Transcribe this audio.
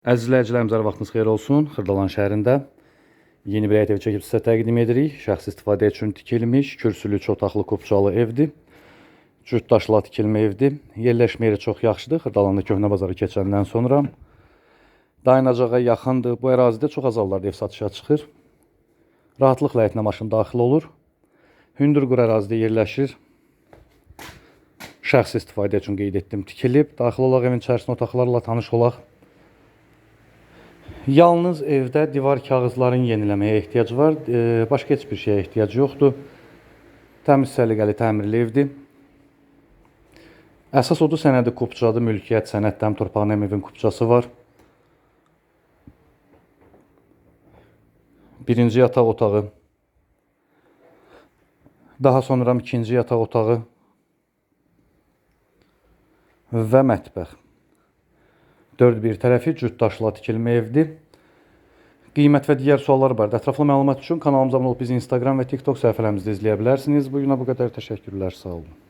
Əziz izləyicilərimiz, hər vaxtınız xeyir olsun. Xırdalan şəhərində yeni bir həyət evi çəkib sizə təqdim edirik. Şəxsi istifadə üçün tikilmiş, kürsülü, üç otaqlı, kupçalı evdir. Cüt daşla tikilmə evdir. Yerləşmə yeri çox yaxşıdır. Xırdalanda köhnə bazarı keçəndən sonra dayanacağa yaxındır. Bu ərazidə çox az hallarda ev satışa çıxır. Rahatlıqla həyətinə maşın daxil olur. Hündürqur ərazidə yerləşir. Şəxsi istifadə üçün qeyd etdim, tikilib. Daxil olaq evin içərisinə otaqlarla tanış olaq. Yalnız evdə divar kağızların yeniləməyə ehtiyac var. E, başqa heç bir şeyə ehtiyac yoxdur. Təmiz səliqəli təmirli evdir. Əsas odu sənədi kupçadır, mülkiyyət sənəd həm torpağın həm evin kupçası var. Birinci yataq otağı. Daha sonra ikinci yataq otağı və mətbəx. Dörd bir tərəfi cüt daşla tikilmə evdir. Qiymət və digər suallar barədə ətraflı məlumat üçün kanalımıza abunə olub bizi Instagram və TikTok səhifələrimizdə izləyə bilərsiniz. Bu günə bu qədər təşəkkürlər, sağ olun.